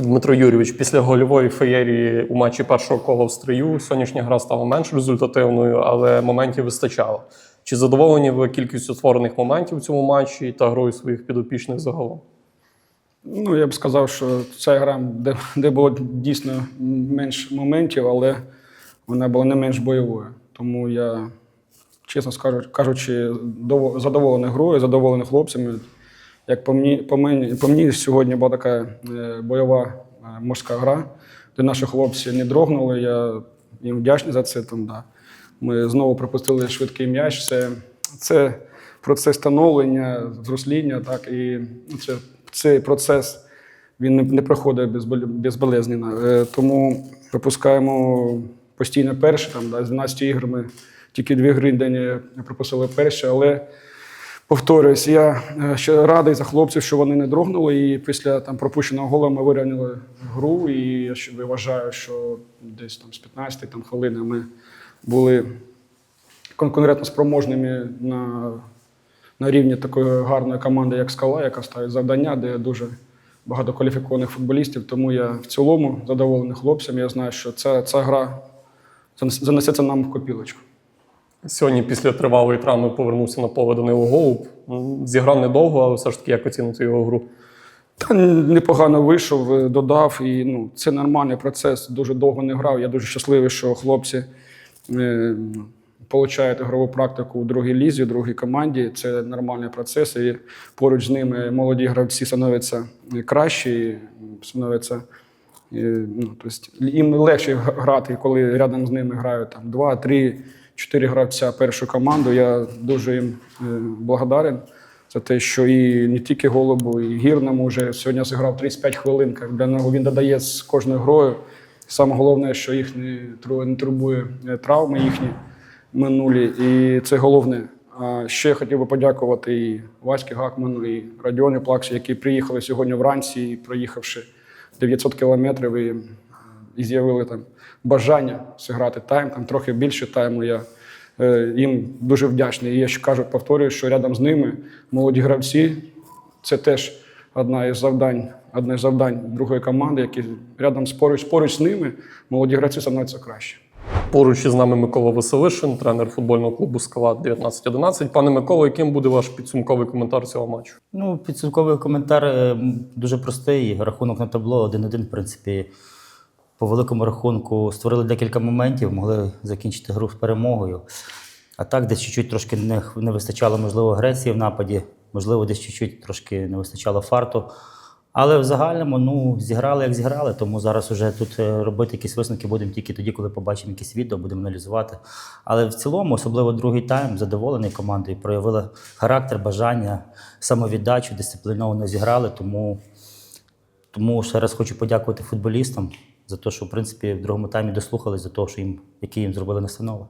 Дмитро Юрійович, після гольової феєрії у матчі першого кола в стрию сьогоднішня гра стала менш результативною, але моментів вистачало. Чи задоволені ви кількістю створених моментів у цьому матчі та грою своїх підопічних загалом? Ну, я б сказав, що ця гра, де, де було дійсно менш моментів, але вона була не менш бойовою. Тому я, чесно кажучи, задоволений грою, задоволений хлопцями. Як по мені, по мені, по мені сьогодні була така е, бойова е, морська гра, де наші хлопці не дрогнули. Я їм вдячний за це. Там, да. Ми знову пропустили швидкий м'яч. Це, це процес становлення, зросління, так, і це, цей процес він не, не проходить безболезненно. Е, Тому пропускаємо постійно перші, там, да, з 12 ігор ми тільки дві гри день пропустили перші, але повторюсь, я е, ще радий за хлопців, що вони не дрогнули. І після там, пропущеного гола ми вирівняли гру. І я ще вважаю, що десь там з 15 там, хвилини ми були кон- конкретно спроможними на, на рівні такої гарної команди, як Скала, яка ставить завдання, де дуже багато кваліфікованих футболістів. Тому я в цілому задоволений хлопцям. Я знаю, що ця, ця гра занес- занесеться нам в копілочку. Сьогодні, після тривалої травми, повернувся на поле Данило Голуб. Зіграв недовго, але все ж таки як оцінити його гру. Та непогано вийшов, е, додав, і ну, це нормальний процес. Дуже довго не грав. Я дуже щасливий, що хлопці е, получають ігрову практику у другій лізі, у другій команді. Це нормальний процес. І поруч з ними молоді гравці становляться кращі, становляться. е, Ну, тобто їм легше грати, коли рядом з ними грають там, два, три, чотири гравця першу команду. Я дуже їм е, благодарен за те, що і не тільки голубу, і гірному вже сьогодні зіграв 35 хвилин. Для нього він додає з кожною грою. Саме головне, що їх не, турбує е, травми їхні минулі. І це головне. А ще хотів би подякувати і Васьки Гакману, і Радіоні Плаксі, які приїхали сьогодні вранці, проїхавши 900 кілометрів, і з'явили там бажання зіграти тайм, там трохи більше тайму. Я е, їм дуже вдячний. І я ще кажу, повторюю, що рядом з ними молоді гравці. Це теж одна із завдань, одне з завдань другої команди, які рядом з поруч, поруч з ними молоді гравці становляться краще. Поруч із нами Микола Веселишин, тренер футбольного клубу Скала 1911. Пане Миколо, яким буде ваш підсумковий коментар цього матчу? Ну, підсумковий коментар е, дуже простий. Рахунок на табло 1-1, в принципі, по великому рахунку створили декілька моментів, могли закінчити гру з перемогою. А так, десь чуть-чуть трошки не, не вистачало, можливо, агресії в нападі, можливо, десь чуть-чуть трошки не вистачало фарту. Але в загальному ну, зіграли, як зіграли, тому зараз вже тут е, робити якісь висновки будемо тільки тоді, коли побачимо якісь відео, будемо аналізувати. Але в цілому, особливо другий тайм, задоволений командою, проявили характер, бажання, самовіддачу, дисципліновано зіграли. Тому, тому ще раз хочу подякувати футболістам за те, що в принципі в другому таймі дослухались до того, що їм, які їм зробили настанови.